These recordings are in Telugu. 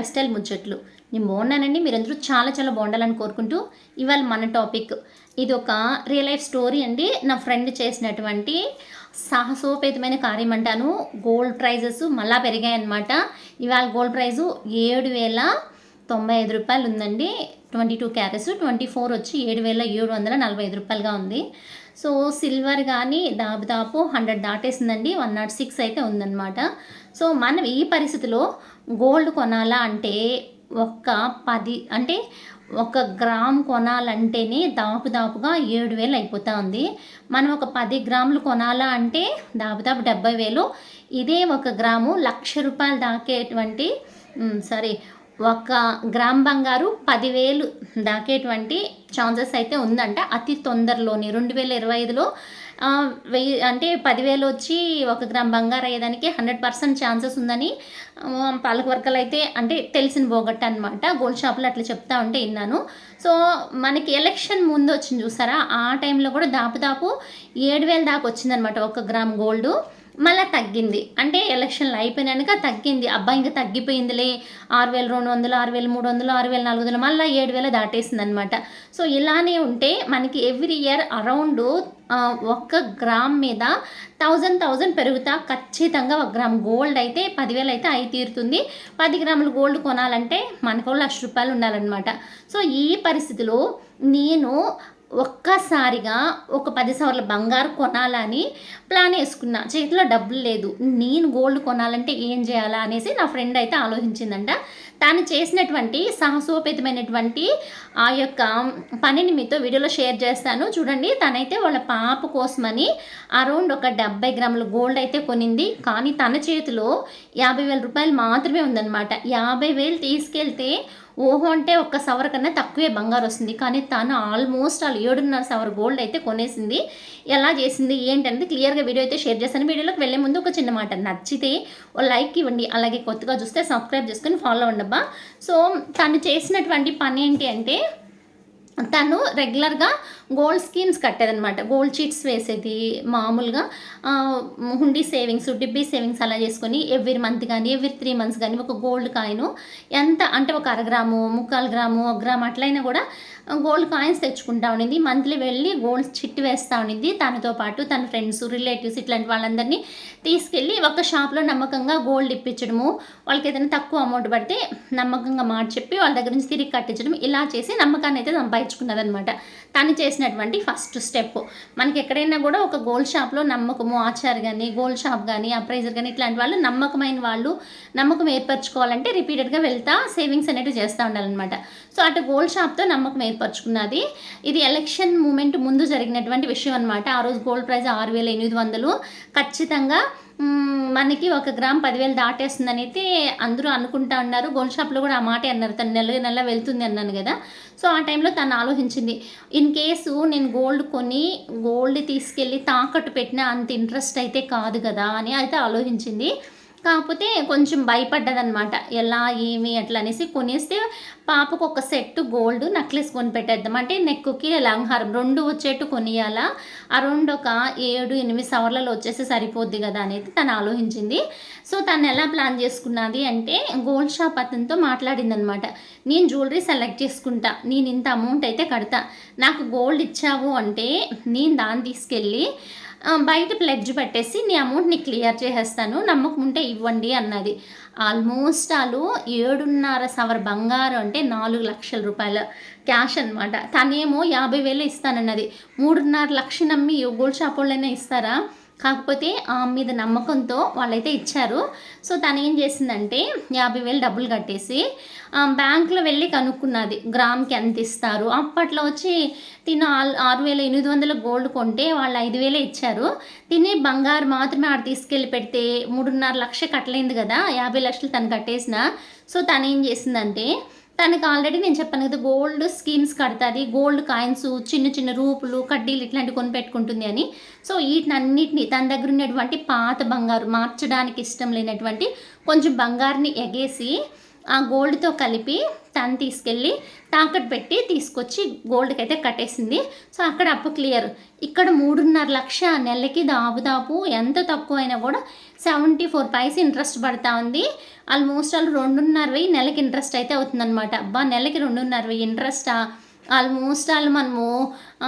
లైఫ్ స్టైల్ ముచ్చట్లు. నేను బాగున్నానండి. మీరందరూ చాలా చాలా బాగుండాలని కోరుకుంటూ ఇవాళ మన టాపిక్ ఇది ఒక రియల్ లైఫ్ స్టోరీ అండి. నా ఫ్రెండ్ చేసినటువంటి సాహసోపేతమైన కార్యం అంటాను. గోల్డ్ ప్రైజెస్ మళ్ళా పెరిగాయన్నమాట. ఇవాళ గోల్డ్ ప్రైజు ఏడు వేల తొంభై ఐదు రూపాయలు ఉందండి. Twenty two carats twenty four వచ్చి ఏడు వేల ఏడు వందల నలభై ఐదు రూపాయలుగా ఉంది. సో సిల్వర్ కానీ దాదాపు హండ్రెడ్ దాటేసిందండి. వన్ నాట్ సిక్స్ అయితే ఉందన్నమాట. సో మనం ఈ పరిస్థితిలో గోల్డ్ కొనాలా అంటే ఒక్క పది అంటే ఒక గ్రామ్ కొనాలంటేనే దాపుదాపుగా ఏడు వేలు అయిపోతూ ఉంది. మనం ఒక పది గ్రాములు కొనాలా అంటే దాదాపు డెబ్బై వేలు. ఇదే ఒక గ్రాము లక్ష రూపాయలు దాకేటువంటి సారీ ఒక గ్రామ్ బంగారు పదివేలు దాకేటువంటి ఛాన్సెస్ అయితే ఉందంట. అతి తొందరలోనే రెండు వేల ఇరవై ఐదులో వెయ్యి అంటే పదివేలు వచ్చి ఒక గ్రామ్ బంగారు అయ్యేదానికి హండ్రెడ్ పర్సెంట్ ఛాన్సెస్ ఉందని పాలకవర్గాలు అయితే అంటే తెలిసిన బోగట్ట అనమాట గోల్డ్ షాప్లో అట్లా చెప్తా ఉంటే విన్నాను. సో మనకి ఎలక్షన్ ముందు వచ్చింది చూసారా? ఆ టైంలో కూడా దాపు ఏడు వేల దాకా వచ్చిందనమాట ఒక గ్రామ్ గోల్డ్. మళ్ళీ తగ్గింది. అంటే ఎలక్షన్లు అయిపోయినాక తగ్గింది. అబ్బాయి ఇంకా తగ్గిపోయిందిలే. ఆరు వేల రెండు వందలు ఆరు వేల మూడు వందలు ఆరు వేల నాలుగు వందలు మళ్ళీ ఏడు వేల దాటేసింది అనమాట సో ఇలానే ఉంటే మనకి ఎవ్రీ ఇయర్ అరౌండ్ ఒక్క గ్రామ్ మీద థౌజండ్ థౌజండ్ పెరుగుతా. ఖచ్చితంగా ఒక గ్రామ్ గోల్డ్ అయితే పదివేలు అయితే అయి తీరుతుంది. పది గ్రాములు గోల్డ్ కొనాలంటే మనకు లక్ష రూపాయలు ఉండాలన్నమాట. సో ఈ పరిస్థితిలో నేను ఒక్కసారిగా ఒక పది సవర్ల బంగారు కొనాలని ప్లాన్ వేసుకున్నా. చేతిలో డబ్బులు లేదు. నేను గోల్డ్ కొనాలంటే ఏం చేయాలా అనేసి నా ఫ్రెండ్ అయితే ఆలోచించిందంట. తాను చేసినటువంటి సాహసోపేతమైనటువంటి ఆ యొక్క పనిని మీతో వీడియోలో షేర్ చేస్తాను. చూడండి తనైతే వాళ్ళ పాప కోసమని అరౌండ్ ఒక డెబ్బై గ్రాముల గోల్డ్ అయితే కొనింది. కానీ తన చేతిలో యాభై వేల రూపాయలు మాత్రమే ఉందన్నమాట. యాభై వేలు తీసుకెళ్తే ఓహో అంటే ఒక్క సవర్ కన్నా తక్కువే బంగారు వస్తుంది. కానీ తను ఆల్మోస్ట్ వాళ్ళు ఏడున్నర సవర్ గోల్డ్ అయితే కొనేసింది. ఎలా చేసింది ఏంటనేది క్లియర్గా వీడియో అయితే షేర్ చేస్తాను. వీడియోలోకి వెళ్ళే ముందు ఒక చిన్న మాట. నచ్చితే ఓ లైక్ ఇవ్వండి. అలాగే కొత్తగా చూస్తే సబ్స్క్రైబ్ చేసుకొని ఫాలో అవ్వండబ్బా సో తను చేసినటువంటి పని ఏంటి అంటే తను రెగ్యులర్గా గోల్డ్ స్కీమ్స్ కట్టేదనమాట గోల్డ్ చీట్స్ వేసేది మామూలుగా. హుండీ సేవింగ్స్ డిబ్బీ సేవింగ్స్ అలా చేసుకొని ఎవ్రీ మంత్ కానీ ఎవ్రీ త్రీ మంత్స్ కానీ ఒక గోల్డ్ కాయిన్ ఎంత అంటే ఒక అరగ్రాము ముక్కాలు గ్రాము ఒక గ్రాము అట్లయినా కూడా గోల్డ్ కాయిన్స్ తెచ్చుకుంటా ఉండింది. మంత్లీ వెళ్ళి గోల్డ్ చిట్ వేస్తూ ఉండింది. తనతో పాటు తన ఫ్రెండ్స్ రిలేటివ్స్ ఇట్లాంటి వాళ్ళందరినీ తీసుకెళ్ళి ఒక షాప్లో నమ్మకంగా గోల్డ్ ఇప్పించడము వాళ్ళకి ఏదైనా తక్కువ అమౌంట్ పడితే నమ్మకంగా మాట చెప్పి వాళ్ళ దగ్గర నుంచి తిరిగి కట్టించడం ఇలా చేసి నమ్మకాన్ని అయితే నేర్చుకున్నదనమాట తను చేసినటువంటి ఫస్ట్ స్టెప్ మనకి ఎక్కడైనా కూడా ఒక గోల్డ్ షాప్లో నమ్మకము ఆచార్ కానీ గోల్డ్ షాప్ కానీ అప్రైజర్ కానీ ఇట్లాంటి వాళ్ళు నమ్మకమైన వాళ్ళు నమ్మకం ఏర్పరచుకోవాలంటే రిపీటెడ్గా వెళ్తా సేవింగ్స్ అనేవి చేస్తూ ఉండాలన్నమాట. సో అటు గోల్డ్ షాప్తో నమ్మకం ఏర్పరచుకున్నది. ఇది ఎలక్షన్ మూమెంట్ ముందు జరిగినటువంటి విషయం అనమాట ఆ రోజు గోల్డ్ ప్రైస్ ఆరు వేల ఎనిమిది వందలు. ఖచ్చితంగా మనకి ఒక గ్రామ్ పదివేలు దాటేస్తుందని అయితే అందరూ అనుకుంటా ఉన్నారు. గోల్డ్ షాప్లో కూడా ఆ మాట అన్నారు. తను నెల నెల వెళ్తుంది అన్నాను కదా. సో ఆ టైంలో తను ఆలోచించింది. ఇన్ కేసు నేను గోల్డ్ కొని గోల్డ్ తీసుకెళ్ళి తాకట్టు పెట్టిన అంత ఇంట్రెస్ట్ అయితే కాదు కదా అని అయితే ఆలోచించింది. కాకపోతే కొంచెం భయపడ్డదనమాట ఎలా ఏమి అట్లా అనేసి కొనేస్తే పాపకు ఒక సెట్ గోల్డ్ నెక్లెస్ కొని పెట్టేద్దాం. అంటే నెక్కుకి లంహారం రెండు వచ్చేట్టు కొనియాలా? అరౌండ్ ఒక ఏడు ఎనిమిది సవర్లలో వచ్చేసి సరిపోద్ది కదా అనేది తను ఆలోచించింది. సో తను ఎలా ప్లాన్ చేసుకున్నది అంటే గోల్డ్ షాప్ అతనితో మాట్లాడింది అనమాట నేను జ్యువెలరీ సెలెక్ట్ చేసుకుంటా. నేను ఇంత అమౌంట్ అయితే కడతా. నాకు గోల్డ్ ఇచ్చావు అంటే నేను దాన్ని తీసుకెళ్ళి బయట ప్లెడ్జ్ పెట్టేసి నీ అమౌంట్ నీకు క్లియర్ చేసేస్తాను నమ్మకం ఉంటే ఇవ్వండి అన్నది. ఆల్మోస్ట్ వాళ్ళు ఏడున్నర సవర్ బంగారం అంటే నాలుగు లక్షల రూపాయల క్యాష్ అనమాట తనేమో యాభై వేలు ఇస్తానన్నది. మూడున్నర లక్ష నమ్మి గోల్డ్ షాప్ వాళ్ళైనా ఇస్తారా? కాకపోతే ఆమె మీద నమ్మకంతో వాళ్ళైతే ఇచ్చారు. సో తను ఏం చేసిందంటే యాభై వేలు డబ్బులు కట్టేసి బ్యాంకులో వెళ్ళి కనుక్కున్నది. గ్రామ్కి ఎంత ఇస్తారు? అప్పట్లో వచ్చి తిన ఆరు వేల ఎనిమిది వందల గోల్డ్ కొంటే వాళ్ళు ఐదు వేలే ఇచ్చారు. తిని బంగారు మాత్రమే ఆడ తీసుకెళ్ళి పెడితే మూడున్నర లక్ష కట్టలేదు కదా యాభై లక్షలు తను కట్టేసిన. సో తను ఏం చేసిందంటే తనకి ఆల్రెడీ నేను చెప్పాను కదా గోల్డ్ స్కీమ్స్ కడుతుంది గోల్డ్ కాయిన్స్ చిన్న చిన్న రూపులు కడ్డీలు ఇట్లాంటివి కొని పెట్టుకుంటుంది అని. సో వీటినన్నిటిని తన దగ్గర ఉన్నటువంటి పాత బంగారు మార్చడానికి ఇష్టం లేనటువంటి కొంచెం బంగారుని ఎగేసి ఆ గోల్డ్తో కలిపి తను తీసుకెళ్ళి తాకట్టు పెట్టి తీసుకొచ్చి గోల్డ్కి అయితే కట్టేసింది. సో అక్కడ అప్పు క్లియర్. ఇక్కడ మూడున్నర లక్ష నెలకి దాపుదాపు ఎంత తక్కువైనా కూడా సెవెంటీ ఫోర్ పైస్ ఇంట్రెస్ట్ పడతా ఉంది. ఆల్మోస్ట్ ఆల్ రెండున్నర వెయ్యి నెలకి ఇంట్రెస్ట్ అయితే అవుతుందన్నమాట. అబ్బా నెలకి రెండున్నర వెయ్యి ఇంట్రెస్టా? ఆల్మోస్ట్ ఆల్ మనము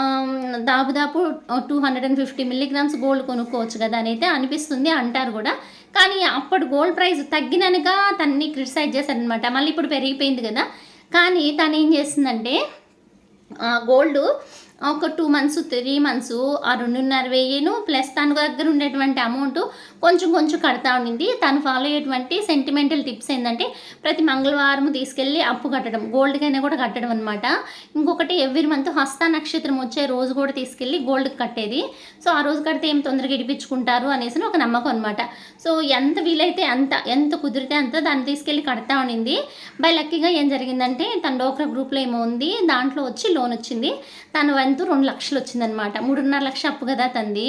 ఆమ్, దాదాపు two hundred and fifty milligrams gold కొనుక్కోవచ్చు కదా అని అయితే అనిపిస్తుంది అంటారు కూడా. కానీ అప్పుడు గోల్డ్ ప్రైస్ తగ్గిననుక తన్ని క్రిటిసైజ్ చేశారనమాట మళ్ళీ ఇప్పుడు పెరిగిపోయింది కదా. కానీ తను ఏం చేస్తుందంటే గోల్డ్ ఒక టూ మంత్స్ త్రీ మంత్స్ ఆ రెండున్నర వెయ్యిను ప్లస్ తన దగ్గర ఉండేటువంటి అమౌంట్ కొంచెం కొంచెం కడతా ఉండింది. తను ఫాలో అయ్యేటువంటి సెంటిమెంటల్ టిప్స్ ఏంటంటే ప్రతి మంగళవారం తీసుకెళ్ళి అప్పు కట్టడం గోల్డ్కైనా కూడా కట్టడం అనమాట ఇంకొకటి ఎవ్రీ మంత్ హస్త నక్షత్రం వచ్చే రోజు కూడా తీసుకెళ్ళి గోల్డ్కి కట్టేది. సో ఆ రోజు కడితే ఏం తొందరగా ఇడిపించుకుంటారు అనేసి ఒక నమ్మకం అనమాట సో ఎంత వీలైతే అంత ఎంత కుదిరితే అంత దాన్ని తీసుకెళ్ళి కడతా ఉండింది. బై లక్కీగా ఏం జరిగిందంటే తన డోక్రా గ్రూప్లో ఏమో ఉంది దాంట్లో వచ్చి లోన్ వచ్చింది. తను వంతు రెండు లక్షలు వచ్చిందనమాట మూడున్నర లక్ష అప్పు కదా తంది.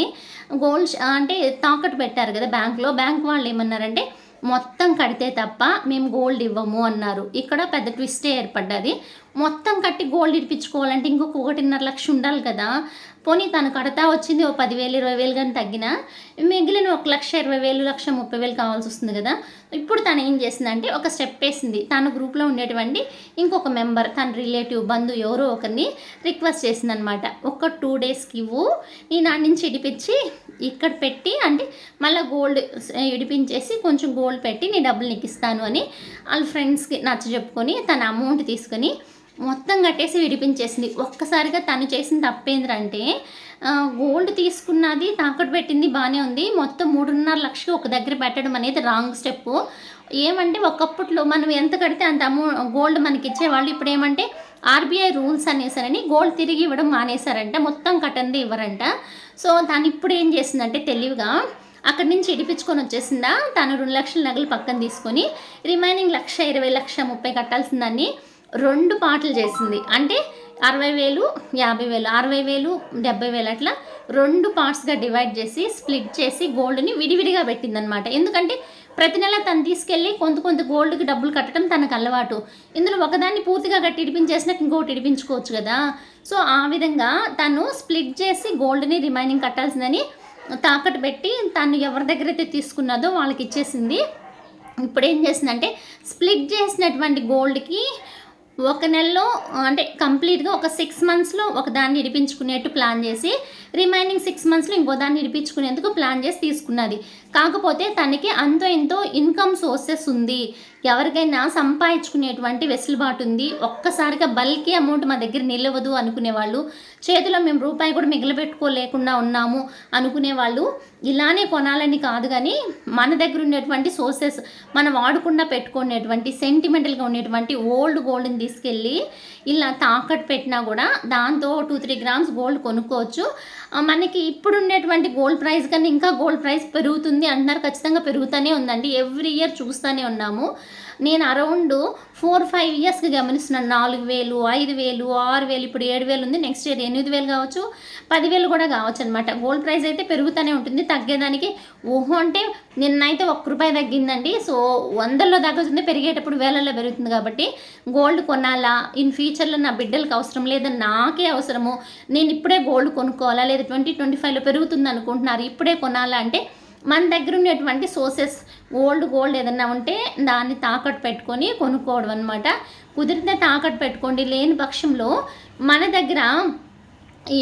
గోల్డ్ అంటే తాకట్టు పెట్టారు కదా బ్యాంక్లో. బ్యాంక్ వాళ్ళు ఏమన్నారంటే మొత్తం కడితే తప్ప మేము గోల్డ్ ఇవ్వము అన్నారు. ఇక్కడ పెద్ద ట్విస్టే ఏర్పడ్డది. మొత్తం కట్టి గోల్డ్ ఇడిపించుకోవాలంటే ఇంకొక ఒకటిన్నర లక్ష ఉండాలి కదా. పోనీ తను కడతా వచ్చింది ఓ పదివేలు ఇరవై వేలు కానీ తగ్గినా మిగిలిన ఒక లక్ష ఇరవై వేలు లక్ష ముప్పై వేలు కావాల్సి వస్తుంది కదా. ఇప్పుడు తను ఏం చేసిందంటే ఒక స్టెప్ వేసింది. తన గ్రూప్లో ఉండేటువంటి ఇంకొక మెంబర్ తన రిలేటివ్ బంధు ఎవరో ఒకరిని రిక్వెస్ట్ చేసిందనమాట ఒక టూ డేస్కి ఇవ్వు నేను ఆడి నుంచి ఇడిపించి ఇక్కడ పెట్టి అంటే మళ్ళీ గోల్డ్ ఇడిపించేసి కొంచెం గోల్డ్ పెట్టి నీ డబ్బులు నీకు ఇస్తాను అని వాళ్ళ ఫ్రెండ్స్కి నచ్చ చెప్పుకొని తన అమౌంట్ తీసుకొని మొత్తం కట్టేసి విడిపించేసింది. ఒక్కసారిగా తను చేసిన తప్పేంద్రంటే గోల్డ్ తీసుకున్నది తాకట్టు పెట్టింది బాగానే ఉంది. మొత్తం మూడున్నర లక్షలు ఒక దగ్గర పెట్టడం అనేది రాంగ్ స్టెప్ ఏమంటే ఒకప్పట్లో మనం ఎంత కడితే అంత అమౌ గోల్డ్ మనకి ఇచ్చేవాళ్ళు. ఇప్పుడు ఏమంటే ఆర్బీఐ రూల్స్ అనేసారని గోల్డ్ తిరిగి ఇవ్వడం మానేశారంట. మొత్తం కట్టంది ఇవ్వరంట. సో తను ఇప్పుడు ఏం చేసిందంటే తెలివిగా అక్కడి నుంచి ఇడిపించుకొని వచ్చేసిందా. తను రెండు లక్షల నగలు పక్కన తీసుకొని రిమైనింగ్ లక్ష ఇరవై లక్ష ముప్పై కట్టాల్సిందాన్ని రెండు పాటలు చేసింది. అంటే అరవై వేలు యాభై వేలు అరవై వేలు డెబ్బై వేలు అట్లా రెండు పార్ట్స్గా డివైడ్ చేసి స్ప్లిట్ చేసి గోల్డ్ని విడివిడిగా పెట్టిందనమాట ఎందుకంటే ప్రతి నెల తను తీసుకెళ్ళి కొంత కొంత గోల్డ్కి డబ్బులు కట్టడం తనకు అలవాటు. ఇందులో ఒకదాన్ని పూర్తిగా కట్టి ఇడిపించేసినాక ఇంకోటి ఇడిపించుకోవచ్చు కదా. సో ఆ విధంగా తను స్ప్లిట్ చేసి గోల్డ్ని రిమైనింగ్ కట్టాల్సిందని తాకట్టు పెట్టి తను ఎవరి దగ్గర అయితే తీసుకున్నదో వాళ్ళకి ఇచ్చేసింది. ఇప్పుడు ఏం చేసిందంటే స్ప్లిట్ చేసినటువంటి గోల్డ్కి ఒక నెలలో అంటే కంప్లీట్గా ఒక సిక్స్ మంత్స్లో ఒక దాన్ని ఇడిపించుకునేట్టు ప్లాన్ చేసి రిమైనింగ్ సిక్స్ మంత్స్లో ఇంకో దాన్ని ఇడిపించుకునేందుకు ప్లాన్ చేసి తీసుకున్నది. కాకపోతే తనకి అంతో ఎంతో ఇన్కమ్ సోర్సెస్ ఉంది. ఎవరికైనా సంపాదించుకునేటువంటి వెసులుబాటు ఉంది. ఒక్కసారిగా బల్కీ అమౌంట్ మా దగ్గర నిలవదు అనుకునే వాళ్ళు చేతిలో మేము రూపాయి కూడా మిగిలిపెట్టుకోలేకుండా ఉన్నాము అనుకునే వాళ్ళు ఇలానే కొనాలని కాదు కానీ మన దగ్గర ఉండేటువంటి సోర్సెస్ మనం వాడకుండా పెట్టుకునేటువంటి సెంటిమెంటల్గా ఉండేటువంటి ఓల్డ్ గోల్డ్ని తీసుకెళ్ళి ఇలా తాకట్టు పెట్టినా కూడా దాంతో టూ త్రీ గ్రామ్స్ గోల్డ్ కొనుక్కోవచ్చు. మనకి ఇప్పుడు ఉండేటువంటి గోల్డ్ ప్రైస్ కన్నా ఇంకా గోల్డ్ ప్రైస్ పెరుగుతుంది అంటున్నారు. ఖచ్చితంగా పెరుగుతూనే ఉందండి. ఎవ్రీ ఇయర్ చూస్తూనే ఉన్నాము. నేను అరౌండ్ ఫోర్ ఫైవ్ ఇయర్స్కి గమనిస్తున్నాను. నాలుగు వేలు ఐదు వేలు ఆరు వేలు ఇప్పుడు ఏడు వేలు ఉంది. నెక్స్ట్ ఇయర్ ఎనిమిది వేలు కావచ్చు పదివేలు కూడా కావచ్చు అనమాట గోల్డ్ ప్రైస్ అయితే పెరుగుతూనే ఉంటుంది. తగ్గేదానికి ఊహో అంటే నిన్నైతే ఒక్క రూపాయి తగ్గిందండి. సో వందల్లో తగ్గుతుంది పెరిగేటప్పుడు వేలల్లో పెరుగుతుంది కాబట్టి గోల్డ్ కొనాలా? ఇన్ ఫ్యూచర్లో నా బిడ్డలకు అవసరం లేదా? నాకే అవసరము. నేను ఇప్పుడే గోల్డ్ కొనుక్కోవాలా? లేదా ట్వంటీ ట్వంటీ ఫైవ్లో పెరుగుతుంది అనుకుంటున్నారు. ఇప్పుడే కొనాలా అంటే మన దగ్గర ఉన్నటువంటి సోర్సెస్ ఓల్డ్ గోల్డ్ ఏదన్నా ఉంటే దాన్ని తాకట్టు పెట్టుకొని కొనుక్కోవడం అనమాట కుదిరితే తాకట్టు పెట్టుకోండి. లేని పక్షంలో మన దగ్గర ఈ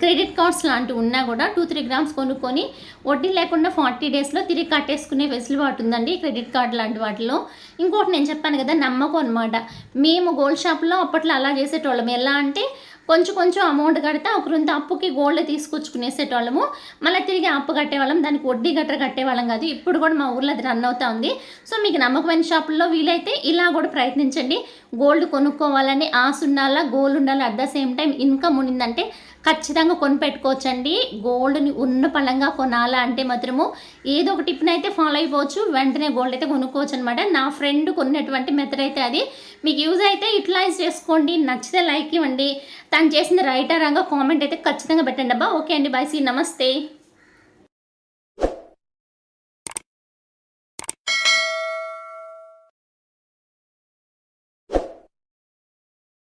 క్రెడిట్ కార్డ్స్ లాంటివి ఉన్నా కూడా టూ త్రీ గ్రామ్స్ కొనుక్కొని వడ్డీ లేకుండా ఫార్టీ డేస్లో తిరిగి కట్టేసుకునే వెసులుబాటు ఉందండి క్రెడిట్ కార్డ్ లాంటి వాటిలో. ఇంకోటి నేను చెప్పాను కదా నమ్మకం అనమాట మేము గోల్డ్ షాప్లో అప్పట్లో అలా చేసేటోళ్ళం. ఎలా అంటే కొంచెం కొంచెం అమౌంట్ కడితే ఒకరింత అప్పుకి గోల్డ్ తీసుకొచ్చుకునేసేటోళ్ళము. మళ్ళీ తిరిగి అప్పు కట్టేవాళ్ళం. దానికి వడ్డీ గట్ర కట్టేవాళ్ళం కాదు. ఇప్పుడు కూడా మా ఊర్లో అది రన్ అవుతా ఉంది. సో మీకు నమ్మకమైన షాపుల్లో వీలైతే ఇలా కూడా ప్రయత్నించండి. గోల్డ్ కొనుక్కోవాలని ఆశ ఉండాలా గోల్డ్ ఉండాలా at the same time income ఉండిందంటే ఖచ్చితంగా కొనిపెట్టుకోవచ్చండి. గోల్డ్ని ఉన్న పళ్ళంగా కొనాలా అంటే మాత్రము ఏదో ఒక టిప్ని అయితే ఫాలో అయిపోవచ్చు. వెంటనే గోల్డ్ అయితే కొనుక్కోవచ్చు అనమాట నా ఫ్రెండ్ కొన్నటువంటి మెథడ్ అయితే అది. మీకు యూజ్ అయితే యూటిలైజ్ చేసుకోండి. నచ్చితే లైక్ ఇవ్వండి. తను చేసిన రైటర్ రంగా కామెంట్ అయితే ఖచ్చితంగా పెట్టండి అబ్బా. ఓకే అండి. బాయ్ సీ నమస్తే